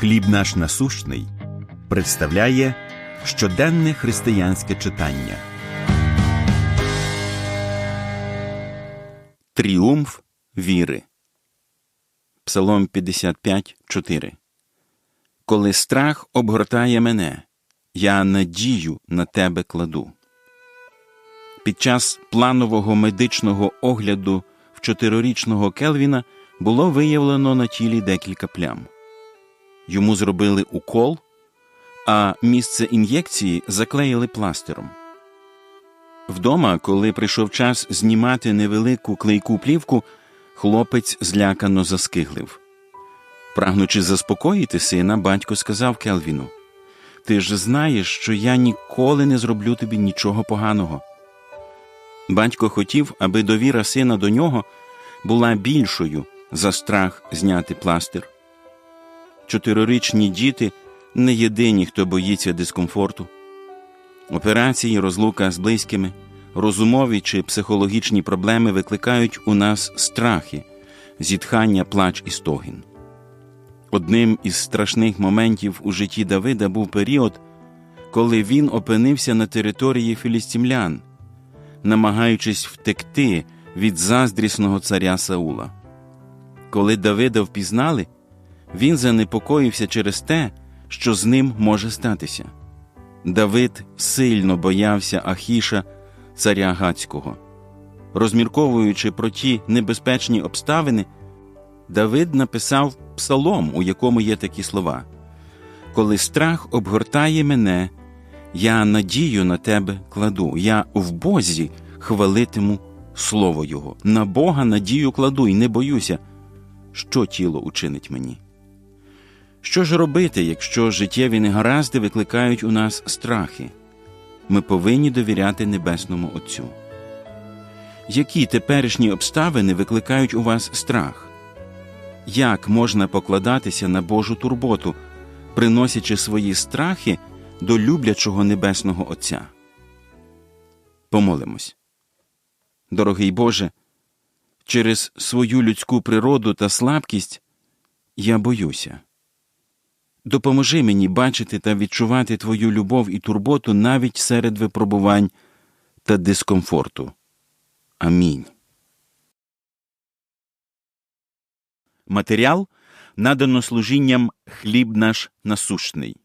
Хліб наш насущний представляє щоденне християнське читання. Тріумф віри. Псалом 55, 4 Коли страх обгортає мене, я надію на тебе кладу. Під час планового медичного огляду в чотирирічного Келвіна було виявлено на тілі декілька плям. Йому зробили укол, а місце ін'єкції заклеїли пластиром. Вдома, коли прийшов час знімати невелику клейку плівку, хлопець злякано заскиглив. Прагнучи заспокоїти сина, батько сказав Келвіну: Ти ж знаєш, що я ніколи не зроблю тобі нічого поганого. Батько хотів, аби довіра сина до нього була більшою за страх зняти пластир. Чотирирічні діти не єдині, хто боїться дискомфорту. Операції, розлука з близькими, розумові чи психологічні проблеми викликають у нас страхи, зітхання, плач і стогін. Одним із страшних моментів у житті Давида був період, коли він опинився на території філістімлян, намагаючись втекти від заздрісного царя Саула. Коли Давида впізнали, він занепокоївся через те, що з ним може статися. Давид сильно боявся Ахіша, царя Гацького. Розмірковуючи про ті небезпечні обставини, Давид написав псалом, у якому є такі слова: Коли страх обгортає мене, я надію на тебе кладу, я в Бозі хвалитиму слово Його. На Бога надію кладу і не боюся, що тіло учинить мені. Що ж робити, якщо життєві негаразди викликають у нас страхи? Ми повинні довіряти Небесному Отцю. Які теперішні обставини викликають у вас страх? Як можна покладатися на Божу турботу, приносячи свої страхи до люблячого Небесного Отця? Помолимось. Дорогий Боже, через свою людську природу та слабкість я боюся. Допоможи мені бачити та відчувати Твою любов і турботу навіть серед випробувань та дискомфорту. Амінь. Матеріал надано служінням хліб наш насущний.